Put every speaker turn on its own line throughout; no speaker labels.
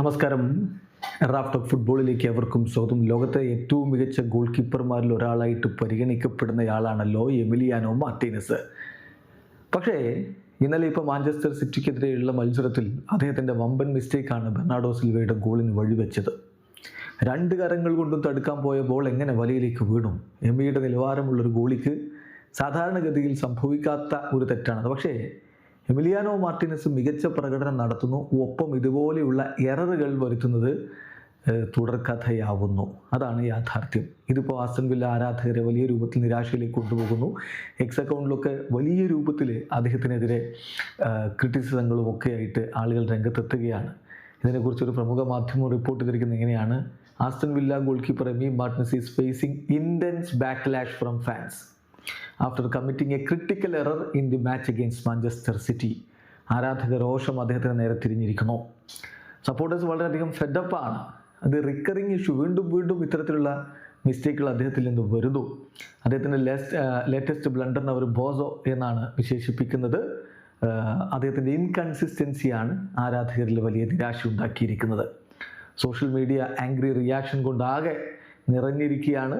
നമസ്കാരം. റാഫ്റ്റ് ഫുട്ബോളിലേക്ക് അവർക്കും സ്വാഗതം. ലോകത്തെ ഏറ്റവും മികച്ച ഗോൾ കീപ്പർമാരിൽ ഒരാളായിട്ട് പരിഗണിക്കപ്പെടുന്നയാളാണല്ലോ എമിലിയാനോ മാർട്ടീനസ്. പക്ഷേ ഇന്നലെ ഇപ്പോൾ മാഞ്ചസ്റ്റർ സിറ്റിക്കെതിരെയുള്ള മത്സരത്തിൽ അദ്ദേഹത്തിന്റെ വമ്പൻ മിസ്റ്റേക്കാണ് ബെർണാഡോ സിൽവയുടെ ഗോളിന് വഴിവെച്ചത്. രണ്ട് കരങ്ങൾ കൊണ്ടും തടുക്കാൻ പോയ ബോൾ എങ്ങനെ വലയിലേക്ക് വീണു? എമിയുടെ നിലവാരമുള്ളൊരു ഗോളിക്ക് സാധാരണഗതിയിൽ സംഭവിക്കാത്ത ഒരു തെറ്റാണത് പക്ഷേ എമിലിയാനോ മാർട്ടിനസ് മികച്ച പ്രകടനം നടത്തുന്നു. ഒപ്പം ഇതുപോലെയുള്ള എററുകൾ വരുത്തുന്നത് തുടർ തുടർക്കഥയാവുന്നു. അതാണ് യാഥാർത്ഥ്യം. ഇതിപ്പോൾ ആസൻവില്ല വില്ല ആരാധകരെ വലിയ രൂപത്തിൽ നിരാശയിലേക്ക് കൊണ്ടുപോകുന്നു. എക്സ് അക്കൗണ്ടിലൊക്കെ വലിയ രൂപത്തിൽ അദ്ദേഹത്തിനെതിരെ ക്രിറ്റിസിസങ്ങളും ഒക്കെ ആയിട്ട് ആളുകൾ രംഗത്തെത്തുകയാണ്. ഇതിനെക്കുറിച്ച് ഒരു പ്രമുഖ മാധ്യമം റിപ്പോർട്ട് ചെയ്തിരിക്കുന്നത് എങ്ങനെയാണ് Aston Villa goalkeeper Emi Martinez is facing intense backlash from fans. After committing a critical error in the match against Manchester City ആരാധക രോഷം അദ്ദേഹത്തിന് നേരെ തിരിഞ്ഞിരിക്കുന്നു. സപ്പോർട്ടേഴ്സ് വളരെയധികം ഫെഡപ്പാണ് അത് റിക്കറിങ് ഇഷ്യൂ വീണ്ടും വീണ്ടും ഇത്തരത്തിലുള്ള മിസ്റ്റേക്കുകൾ അദ്ദേഹത്തിൽ നിന്ന് വരുന്നു. അദ്ദേഹത്തിന്റെ ലേസ്റ്റ് ലേറ്റസ്റ്റ് ബ്ലണ്ടർ അവർ ബോസോ എന്നാണ് വിശേഷിപ്പിക്കുന്നത്. അദ്ദേഹത്തിന്റെ ഇൻകൺസിസ്റ്റൻസിയാണ് ആരാധകരിൽ വലിയ നിരാശ ഉണ്ടാക്കിയിരിക്കുന്നത്. സോഷ്യൽ മീഡിയ ആംഗ്രി റിയാക്ഷൻ കൊണ്ടാകെ നിറഞ്ഞിരിക്കുകയാണ്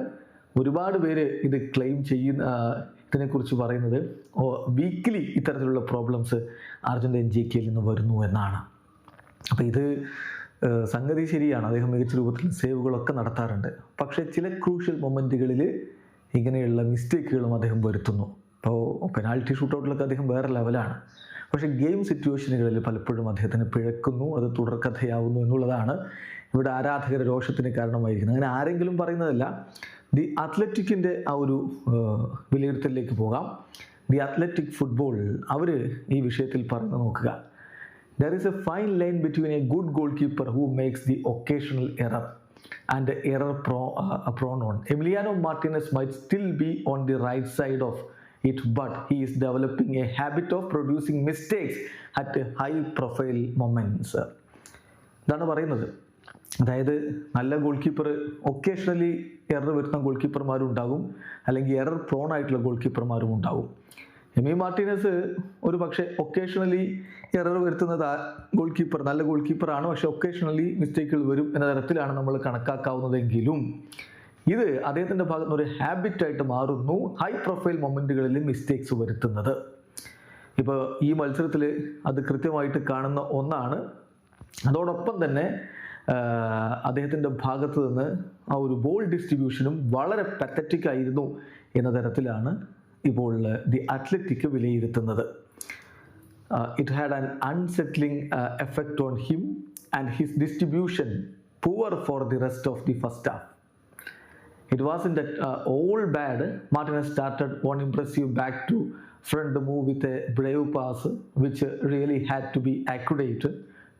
ഒരുപാട് പേര് ഇത് ക്ലെയിം ചെയ്യുന്ന ഇതിനെക്കുറിച്ച് പറയുന്നത് ഓ വീക്ക്ലി ഇത്തരത്തിലുള്ള പ്രോബ്ലംസ് അർജന്റീൻ ജി കെയിൽ നിന്ന് വരുന്നു എന്നാണ്. അപ്പോൾ ഇത് സംഗതി ശരിയാണ്. അദ്ദേഹം മികച്ച രൂപത്തിൽ സേവുകളൊക്കെ നടത്താറുണ്ട്. പക്ഷേ ചില ക്രൂഷ്യൽ മൊമെന്റുകളിൽ ഇങ്ങനെയുള്ള മിസ്റ്റേക്കുകളും അദ്ദേഹം വരുത്തുന്നു. അപ്പോൾ പെനാൽറ്റി ഷൂട്ടൗട്ടിലൊക്കെ അദ്ദേഹം വേറെ ലെവലാണ് പക്ഷേ ഗെയിം സിറ്റുവേഷനുകളിൽ പലപ്പോഴും അദ്ദേഹത്തിന് പിഴക്കുന്നു അത് തുടർക്കഥയാവുന്നു എന്നുള്ളതാണ് ഇവിടെ ആരാധകരുടെ രോഷത്തിന് കാരണമായിരിക്കുന്നത്. അങ്ങനെ ആരെങ്കിലും പറയുന്നതല്ല ദി അത്ലറ്റിക്കിന്റെ ആ ഒരു വിലയിരുത്തലിലേക്ക് പോകാം ദി അത്ലറ്റിക് ഫുട്ബോൾ അവർ ഈ വിഷയത്തിൽ പറയുന്നത് നോക്കുക is a fine line between a good goalkeeper who makes the occasional error and the error pro- uh, prone one. Emiliano Martinez might still be on the right side of it, but he is developing a habit of producing mistakes at high profile moments. ഇതാണ് പറയുന്നത് അതായത് നല്ല goalkeeper occasionally error വരുന്ന ഗോൾ കീപ്പർമാരും ഉണ്ടാകും അല്ലെങ്കിൽ error prone ആയിട്ടുള്ള ഗോൾ കീപ്പർമാരും ഉണ്ടാകും. എമി മാർട്ടിനസ് ഒരു പക്ഷേ ഒക്കേഷണലി എറർ വരുത്തുന്നത് ഗോൾ കീപ്പർ നല്ല ഗോൾ കീപ്പറാണ് പക്ഷെ ഒക്കേഷണലി മിസ്റ്റേക്കുകൾ വരും എന്ന തരത്തിലാണ് നമ്മൾ കണക്കാക്കാവുന്നതെങ്കിലും. ഇത് അദ്ദേഹത്തിന്റെ ഭാഗത്ത് നിന്ന് ഒരു ഹാബിറ്റായിട്ട് മാറുന്നു ഹൈ പ്രൊഫൈൽ മൊമെന്റുകളിൽ മിസ്റ്റേക്സ് വരുത്തുന്നത്. ഇപ്പോൾ ഈ മത്സരത്തിൽ അത് കൃത്യമായിട്ട് കാണുന്ന ഒന്നാണ്. അതോടൊപ്പം തന്നെ അദ്ദേഹത്തിന്റെ ഭാഗത്ത് നിന്ന് ആ ഒരു ബോൾ ഡിസ്ട്രിബ്യൂഷനും വളരെ പത്തറ്റിക് ആയിരുന്നു എന്ന തരത്തിലാണ് ഇപ്പോൾ ദി അത്ലറ്റിക് വിലയിരുത്തുന്നത്. It had an unsettling effect on him and his distribution poor for the rest of the first half it was in the all bad Martinez started one impressive back to front move with a brave pass which really had to be accurate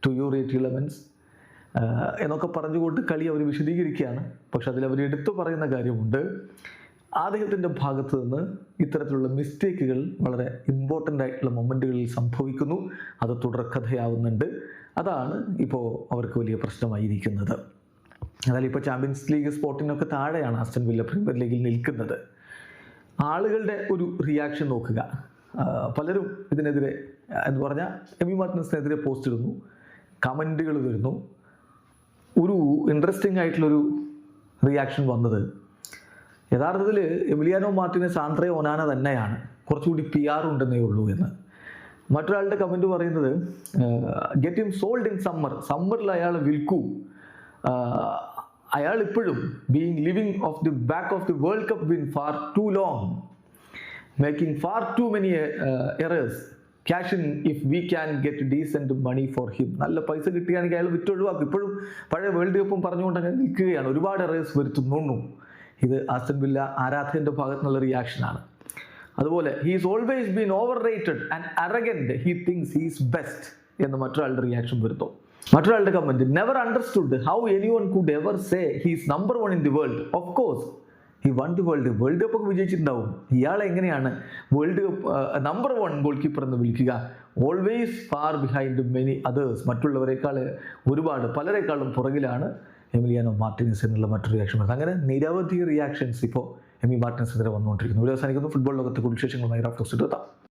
to elements. Uh, എന്നൊക്കെ പറഞ്ഞുകൊണ്ട് കളി അവർ വിശദീകരിക്കുകയാണ്. പക്ഷെ അതിൽ അവർ എടുത്തു പറയുന്ന കാര്യമുണ്ട്. അദ്ദേഹത്തിന്റെ ഭാഗത്തു നിന്ന് ഇത്തരത്തിലുള്ള മിസ്റ്റേക്കുകൾ വളരെ ഇമ്പോർട്ടന്റ് ആയിട്ടുള്ള മൊമെന്റുകളിൽ സംഭവിക്കുന്നു. അത് തുടർക്കഥയാവുന്നുണ്ട്. അതാണ് ഇപ്പോൾ അവർക്ക് വലിയ പ്രശ്നമായിരിക്കുന്നത്. എന്നാൽ ഇപ്പോൾ ചാമ്പ്യൻസ് ലീഗ് സ്പോർട്ടിനൊക്കെ താഴെയാണ് ആസ്റ്റൻ വില്ല പ്രീമിയർ ലീഗിൽ നിൽക്കുന്നത്. ആളുകളുടെ ഒരു റിയാക്ഷൻ നോക്കുക. പലരും ഇതിനെതിരെ എന്ന് പറഞ്ഞാൽ എമി മാർട്ടിനസിനെതിരെ പോസ്റ്റ് ഇടുന്നു. കമന്റുകൾ വരുന്നു. ഒരു ഇൻട്രസ്റ്റിംഗ് ആയിട്ടുള്ളൊരു റിയാക്ഷൻ വന്നത്. യഥാർത്ഥത്തിൽ എമിലിയാനോ മാർട്ടിനസ് ആന്ത്രേ ഒനാന തന്നെയാണ്. കുറച്ചുകൂടി പി ആർ ഉണ്ടെന്നേ ഉള്ളൂ എന്ന്. മറ്റൊരാളുടെ കമന്റ് പറയുന്നത് get him sold in summer സമ്മറിൽ അയാൾ വിൽക്കൂ. അയാൾ ഇപ്പോഴും being living off the back of the world cup win far too long making far too many errors cash in if we can get decent money for him നല്ല പൈസ കിട്ടുകയാണെങ്കിൽ അയാൾ വിറ്റൊഴിവാക്കും. ഇപ്പോഴും പഴയ വേൾഡ് കപ്പും പറഞ്ഞുകൊണ്ട് അങ്ങനെ നിൽക്കുകയാണ്. ഒരുപാട് റേസ് വരുത്തുന്നു ഇത് ആസ്റ്റൻ വില്ല ആരാധകന്റെ ഭാഗത്തുനിന്നുള്ള റിയാക്ഷനാണ് അതുപോലെ he is always been overrated and arrogant he thinks he's best എന്ന് മറ്റൊരാളുടെ റിയാക്ഷൻ വരുത്തും മറ്റൊരാളുടെ comment never understood how anyone could ever say he's number one in the world of course ഈ ദി വേൾഡ് വേൾഡ് കപ്പ് ഒക്കെ വിജയിച്ചിട്ടുണ്ടാവും. ഇയാളെ എങ്ങനെയാണ് world cup number one goalkeeper എന്ന് വിളിക്കുക? Always far behind many others മറ്റുള്ളവരെക്കാൾ ഒരുപാട് പലരെക്കാളും പുറകിലാണ് എമിലിയാനോ മാർട്ടിനസ് എന്നുള്ള മറ്റൊരു റിയാക്ഷൻ അങ്ങനെ നിരവധി റിയാക്ഷൻസ് ഇപ്പോൾ എമി മാർട്ടിനസിനെതിരെ വന്നുകൊണ്ടിരിക്കുന്നു. ഒരു അവസാനിക്കുന്നു. ഫുട്ബോൾ ലോകത്തെ കൂടുതൽ വിശേഷങ്ങളുമായി റാഫ്റ്റോസ് എത്താം.